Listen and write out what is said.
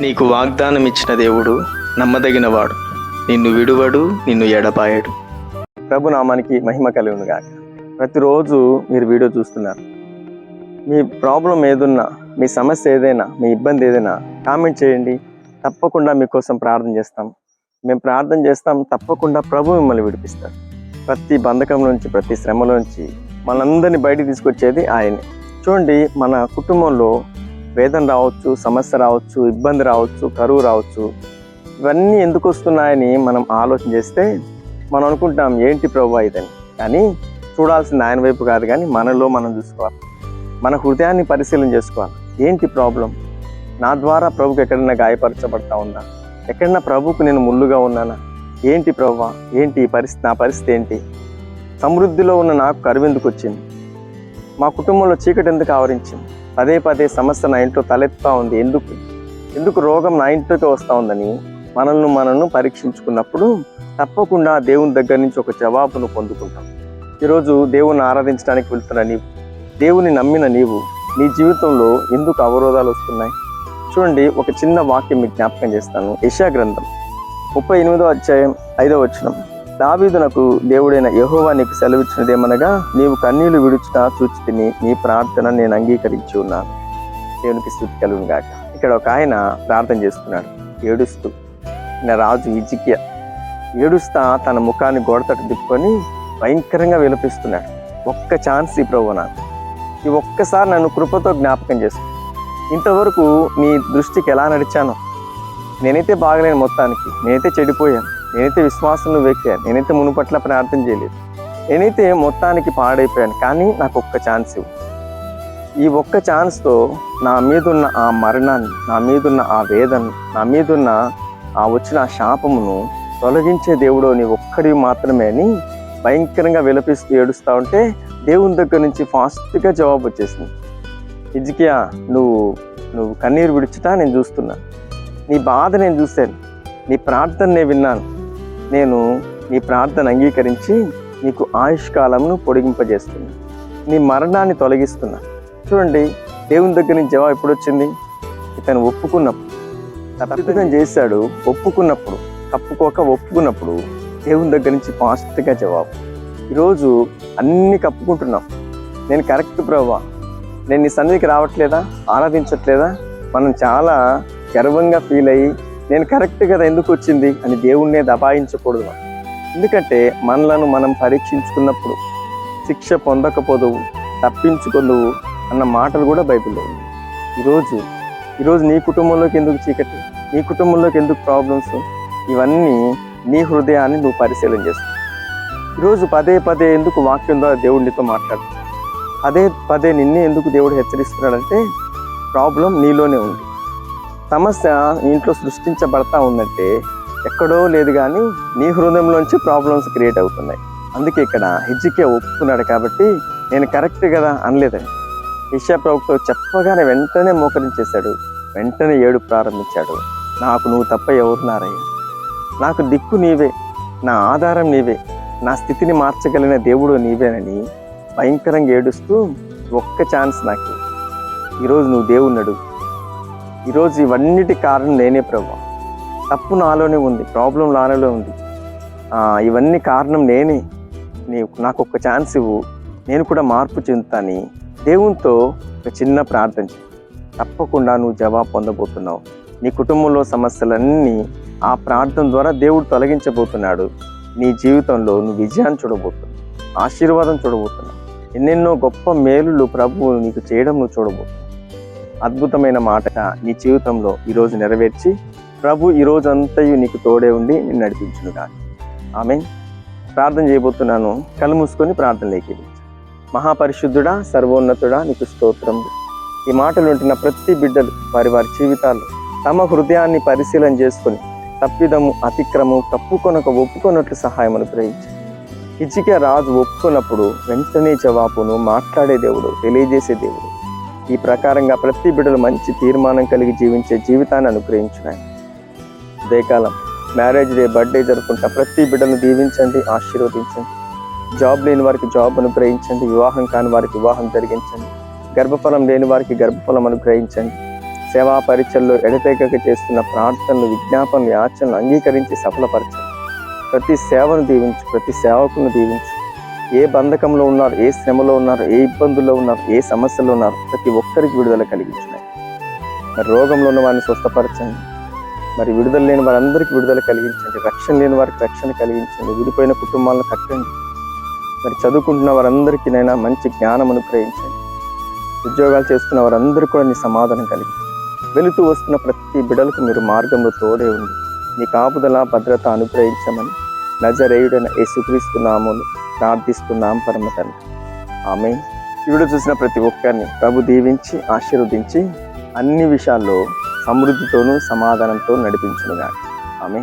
నీకు వాగ్దానం ఇచ్చిన దేవుడు నమ్మదగినవాడు. నిన్ను విడువడు నిన్ను ఎడపాయడు ప్రభు నామానికి మహిమ కలుగును గాక. ప్రతిరోజు మీరు వీడియో చూస్తున్నారు. మీ ప్రాబ్లం ఏదున్నా మీ సమస్య ఏదైనా మీ ఇబ్బంది ఏదైనా కామెంట్ చేయండి. తప్పకుండా మీకోసం ప్రార్థన చేస్తాం. మేము ప్రార్థన చేస్తాం తప్పకుండా ప్రభు మిమ్మల్ని విడిపిస్తారు. ప్రతి బంధకం నుంచి ప్రతి శ్రమలోంచి మనందరినీ బయటికి తీసుకొచ్చేది ఆయనే. చూడండి మన కుటుంబంలో వేదన రావచ్చు సమస్య రావచ్చు ఇబ్బంది రావచ్చు కరువు రావచ్చు. ఇవన్నీ ఎందుకు వస్తున్నాయని మనం ఆలోచన చేస్తే మనం అనుకుంటాం ఏంటి ప్రభు ఇదని? కానీ చూడాల్సింది ఆయన వైపు కాదు కానీ మనలో మనం చూసుకోవాలి. మన హృదయాన్ని పరిశీలన చేసుకోవాలి. ఏంటి ప్రాబ్లం? నా ద్వారా ప్రభుకి ఎక్కడైనా గాయపరచబడతా ఉందా? ఎక్కడైనా ప్రభుకు నేను ముళ్ళుగా ఉన్నానా? ఏంటి ప్రభు? ఏంటి ఈ పరిస్థితి? నా పరిస్థితి ఏంటి? సమృద్ధిలో ఉన్న నాకు కరువు ఎందుకు వచ్చింది? మా కుటుంబంలో చీకటి ఎందుకు ఆవరించింది? పదే పదే సమస్య నా ఇంట్లో తలెత్తా ఉంది. ఎందుకు? ఎందుకు రోగం నా ఇంట్లోకి వస్తూ ఉందని మనల్ని మనల్ని పరీక్షించుకున్నప్పుడు తప్పకుండా దేవుని దగ్గర నుంచి ఒక జవాబును పొందుకుంటాం. ఈరోజు దేవుని ఆరాధించడానికి వెళ్తున్న నీవు దేవుని నమ్మిన నీవు నీ జీవితంలో ఎందుకు అవరోధాలు వస్తున్నాయి? చూడండి ఒక చిన్న వాక్యం మీకు జ్ఞాపకం చేస్తాను. యశా గ్రంథం ముప్పై ఎనిమిదో అధ్యాయం ఐదో వచనం. దావీదునకు దేవుడైన యహోవా నీకు సెలవిచ్చినదేమనగా నీవు కన్నీళ్ళు విడుచుట చూచి తిని నీ ప్రార్థన నేను అంగీకరించి ఉన్నాను. దేవునికి స్థుతి కలుగును గాక. ఇక్కడ ఒక ఆయన ప్రార్థన చేస్తున్నాడు. ఏడుస్తూ ఈయన రాజు ఇజికియా ఏడుస్తా తన ముఖాన్ని గోడతట తిప్పుకొని భయంకరంగా విలపిస్తున్నాడు. ఒక్క ఛాన్స్ ఈ ప్రభు నాకు. ఈ ఒక్కసారి నన్ను కృపతో జ్ఞాపకం చేసుకో. ఇంతవరకు నీ దృష్టికి ఎలా నడిచానో? నేనైతే బాగలేను మొత్తానికి. నేనైతే చెడిపోయాను. నేనైతే విశ్వాసంలో వెక్కాను. నేనైతే మునుపట్ల ప్రార్థన చేయలేదు. నేనైతే మొత్తానికి పాడైపోయాను. కానీ నాకు ఒక్క ఛాన్స్ ఇవ్వు. ఈ ఒక్క ఛాన్స్తో నా మీదున్న ఆ మరణాన్ని నా మీదున్న ఆ వేదన నా మీదున్న ఆ వచ్చిన ఆ శాపమును తొలగించే దేవుడు నీ ఒక్కడివి మాత్రమే అని భయంకరంగా విలపిస్తూ ఏడుస్తూ ఉంటే దేవుని దగ్గర నుంచి ఫాస్ట్గా జవాబు వచ్చేసింది. ఇజికియా నువ్వు నువ్వు కన్నీరు విడిచిటా నేను చూస్తున్నాను నీ బాధ నేను చూశాను. నీ ప్రార్థన నేను విన్నాను. నేను నీ ప్రార్థన అంగీకరించి నీకు ఆయుష్కాలమును పొడిగింపజేస్తున్నా. నీ మరణాన్ని తొలగిస్తున్నా. చూడండి దేవుని దగ్గర నుంచి జవాబు ఎప్పుడు వచ్చింది ఇతను ఒప్పుకున్నప్పుడు. తప్పిదం చేశాడు ఒప్పుకున్నప్పుడు. తప్పుకోక ఒప్పుకున్నప్పుడు దేవుని దగ్గర నుంచి ఫాస్ట్గా జవాబు. ఈరోజు అన్ని కప్పుకుంటున్నాం. నేను కరెక్ట్ ప్రభా నేను నీ సన్నిధికి రావట్లేదా? ఆరాధించట్లేదా? మనం చాలా గర్వంగా ఫీల్ అయ్యి నేను కరెక్ట్ కదా ఎందుకు వచ్చింది అని దేవుణ్ణే దబాయించకూడదు ఎందుకంటే మనలను మనం పరీక్షించుకున్నప్పుడు శిక్ష పొందకపోదువు తప్పించుకొందువు అన్న మాటలు కూడా బైబిల్లో ఉంది ఈరోజు ఈరోజు నీ కుటుంబంలోకి ఎందుకు చీకటి? నీ కుటుంబంలోకి ఎందుకు ప్రాబ్లమ్స్? ఇవన్నీ నీ హృదయాన్ని నువ్వు పరిశీలన చేస్తావు. ఈరోజు పదే పదే ఎందుకు వాక్యం ద్వారా దేవుడు నీతో మాట్లాడుతున్నాడు? అదే పదే నిన్నే ఎందుకు దేవుడు హెచ్చరిస్తున్నాడంటే ప్రాబ్లం నీలోనే ఉంది. సమస్య ఇంట్లో సృష్టించబడతా ఉందంటే ఎక్కడో లేదు కానీ నీ హృదయంలోంచి ప్రాబ్లమ్స్ క్రియేట్ అవుతున్నాయి. అందుకే ఇక్కడ హిజ్జికే ఒప్పుకున్నాడు కాబట్టి నేను కరెక్ట్ కదా అనలేదండి. ఇషా ప్రభుతో చెప్పగానే వెంటనే మోకరించేశాడు. వెంటనే ఏడు ప్రారంభించాడు. నాకు నువ్వు తప్ప ఎవరున్నారయ్యా నాకు దిక్కు నీవే. నా ఆధారం నీవే. నా స్థితిని మార్చగలిగిన దేవుడు నీవేనని భయంకరంగా ఏడుస్తూ ఒక్క ఛాన్స్ నాకు ఈరోజు నువ్వు దేవుణ్ణడు ఈరోజు ఇవన్నిటి కారణం నేనే ప్రభు. తప్పు నాలోనే ఉంది ప్రాబ్లం నాలోనే ఉంది. ఇవన్నీ కారణం నేనే. నీవు నాకు ఒక్క ఛాన్స్ ఇవ్వు. నేను కూడా మార్పు చెందుతాని. దేవునితో ఒక చిన్న ప్రార్థన తప్పకుండా నువ్వు జవాబు పొందబోతున్నావు. నీ కుటుంబంలో సమస్యలన్నీ ఆ ప్రార్థన ద్వారా దేవుడు తొలగించబోతున్నాడు. నీ జీవితంలో నువ్వు విజయాన్ని చూడబోతున్నావు. ఆశీర్వాదం చూడబోతున్నావు. ఎన్నెన్నో గొప్ప మేలులు ప్రభువు నీకు చేయడం నువ్వు చూడబోతున్నావు. అద్భుతమైన మాట నీ జీవితంలో ఈరోజు నెరవేర్చి ప్రభు ఈరోజు అంతయు నీకు తోడే ఉండి నేను నడిపించును కానీ ఆమె ప్రార్థన చేయబోతున్నాను. కళ్ళు మూసుకొని ప్రార్థనలోకి మహాపరిశుద్ధుడా సర్వోన్నతుడా నీకు స్తోత్రం. ఈ మాటలు ఉంటున్న ప్రతి బిడ్డలు వారి వారి జీవితాలు తమ హృదయాన్ని పరిశీలన చేసుకొని తప్పిదము అతిక్రము తప్పుకొనక ఒప్పుకొన్నట్లు సహాయం అనుగ్రహించి ఇచ్చిక రాజు ఒప్పుకున్నప్పుడు వెంటనే జవాబును మాట్లాడే దేవుడు తెలియజేసే దేవుడు. ఈ ప్రకారంగా ప్రతి బిడ్డలు మంచి తీర్మానం కలిగి జీవించే జీవితాన్ని అనుగ్రహించున్నాయి. ఉదయకాలం మ్యారేజ్ డే బర్త్డే జరుపుకుంటా ప్రతి బిడ్డను దీవించండి ఆశీర్వదించండి. జాబ్ లేని వారికి జాబ్ అనుగ్రహించండి వివాహం కాని వారికి వివాహం జరిగించండి. గర్భఫలం లేని వారికి గర్భఫలం అనుగ్రహించండి. సేవా పరీక్షల్లో ఎడతెగక చేస్తున్న ప్రార్థనలు విజ్ఞాపనలు యాచనలు అంగీకరించి సఫలపరచండి. ప్రతి సేవను దీవించు ప్రతి సేవకును దీవించు. ఏ బంధకంలో ఉన్నారు ఏ శ్రమలో ఉన్నారు ఏ ఇబ్బందుల్లో ఉన్నారు ఏ సమస్యలో ఉన్నారు ప్రతి ఒక్కరికి విడుదల కలిగించినాయి మరి రోగంలో ఉన్న వారిని స్వస్థపరచండి. మరి విడుదల లేని వారందరికీ విడుదల కలిగించండి. రక్షణ లేని వారికి రక్షణ కలిగించండి. విడిపోయిన కుటుంబాలను కట్టండి. మరి చదువుకుంటున్న వారందరికీ నైనా మంచి జ్ఞానం అనుగ్రహించండి. ఉద్యోగాలు చేస్తున్న వారందరికీ కూడా నీ సమాధానం కలిగి వెళుతూ వస్తున్న ప్రతి బిడలకు మీరు మార్గంలో తోడే ఉంది నీ కాపుదల భద్రత అనుగ్రహించమని నజరేయుడైన యేసుక్రీస్తు నామములు ప్రార్థిస్తున్నాం పరమ తండ్రి. ఆమె వీడియో చూసిన ప్రతి ఒక్కరిని ప్రభు దీవించి ఆశీర్వదించి అన్ని విషయాల్లో సమృద్ధితోనూ సమాధానంతో నడిపించునుగా ఆమె